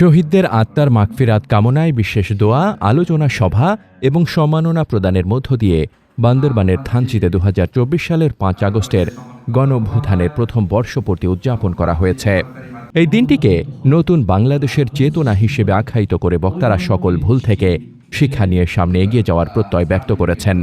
শহীদদের আত্মার মাগফিরাত কামনায় বিশেষ দোয়া, আলোচনা সভা এবং সম্মাননা প্রদানের মধ্য দিয়ে বান্দরবানের থানচিতে দু হাজার চব্বিশ সালের পাঁচ আগস্টের গণভূথানের প্রথম বর্ষপূর্তি উদযাপন করা হয়েছে। এই দিনটিকে নতুন বাংলাদেশের চেতনা হিসেবে আখ্যায়িত করে বক্তারা সকল ভুল থেকে শিক্ষা নিয়ে সামনে এগিয়ে যাওয়ার প্রত্যয় ব্যক্ত করেছেন।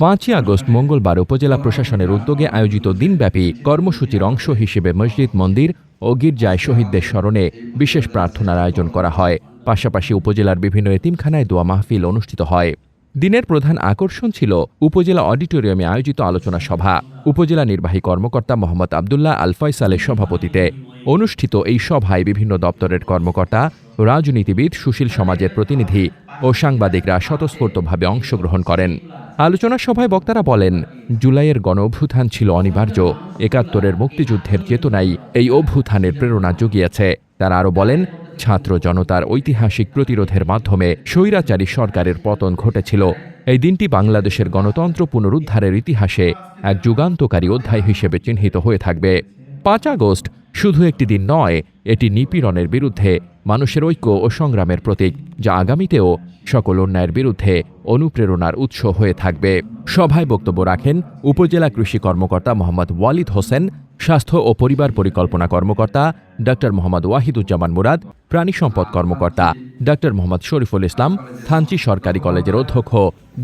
পাঁচই আগস্ট মঙ্গলবার উপজেলা প্রশাসনের উদ্যোগে আয়োজিত দিনব্যাপী কর্মসূচির অংশ হিসেবে মসজিদ, মন্দির ও গির্জায় শহীদদের স্মরণে বিশেষ প্রার্থনার আয়োজন করা হয়। পাশাপাশি উপজেলার বিভিন্ন এতিমখানায় দোয়া মাহফিল অনুষ্ঠিত হয়। দিনের প্রধান আকর্ষণ ছিল উপজেলা অডিটোরিয়ামে আয়োজিত আলোচনা সভা। উপজেলা নির্বাহী কর্মকর্তা মোহাম্মদ আবদুল্লাহ আল ফয়সালের সভাপতিতে অনুষ্ঠিত এই সভায় বিভিন্ন দপ্তরের কর্মকর্তা, রাজনীতিবিদ, সুশীল সমাজের প্রতিনিধি ও সাংবাদিকরা স্বতঃস্ফূর্তভাবে অংশগ্রহণ করেন। আলোচনা সভায় বক্তারা বলেন, জুলাইয়ের গণ অভ্যুত্থান ছিল অনিবার্য। একাত্তরের মুক্তিযুদ্ধের চেতনাই এই অভ্যুত্থানের প্রেরণা জুগিয়েছে। তারা আরও বলেন, ছাত্র জনতার ঐতিহাসিক প্রতিরোধের মাধ্যমে স্বৈরাচারী সরকারের পতন ঘটেছিল। এই দিনটি বাংলাদেশের গণতন্ত্র পুনরুদ্ধারের ইতিহাসে এক যুগান্তকারী অধ্যায় হিসেবে চিহ্নিত হয়ে থাকবে। পাঁচ আগস্ট শুধু একটি দিন নয়, এটি নিপীড়নের বিরুদ্ধে, মানুষের ঐক্য ও সংগ্রামের প্রতীক, যা আগামীতেও সকল অন্যায়ের বিরুদ্ধে অনুপ্রেরণার উৎস হয়ে থাকবে। সভায় বক্তব্য রাখেন উপজেলা কৃষি কর্মকর্তা মোহাম্মদ ওয়ালিদ হোসেন, স্বাস্থ্য ও পরিবার পরিকল্পনা কর্মকর্তা ডক্টর মোহাম্মদ ওয়াহিদুজ্জামান মুরাদ, প্রাণী সম্পদ কর্মকর্তা ডক্টর মোহাম্মদ শরীফুল ইসলাম, থানচি সরকারি কলেজের অধ্যক্ষ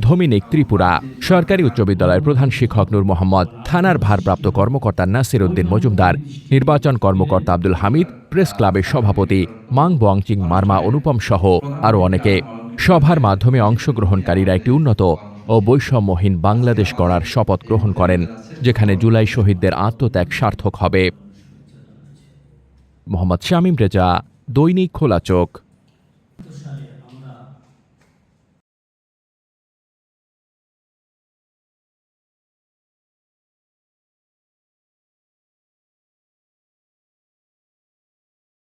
ধমিনিক ত্রিপুরা, সরকারি উচ্চ বিদ্যালয়ের প্রধান শিক্ষক নূর মোহাম্মদ, থানার ভারপ্রাপ্ত কর্মকর্তা নাসির উদ্দিন মজুমদার, নির্বাচন কর্মকর্তা আব্দুল হামিদ, প্রেস ক্লাবের সভাপতি মাং বংচিং মার্মা, অনুপম সহ আরও অনেকে। সভার মাধ্যমে অংশগ্রহণকারীরা একটি উন্নত ও বৈষম্যহীন বাংলাদেশ গড়ার শপথ গ্রহণ করেন, যেখানে জুলাই শহীদদের আত্মত্যাগ সার্থক হবে। মোহাম্মদ শামীম রেজা, দৈনিক খোলা চোখ।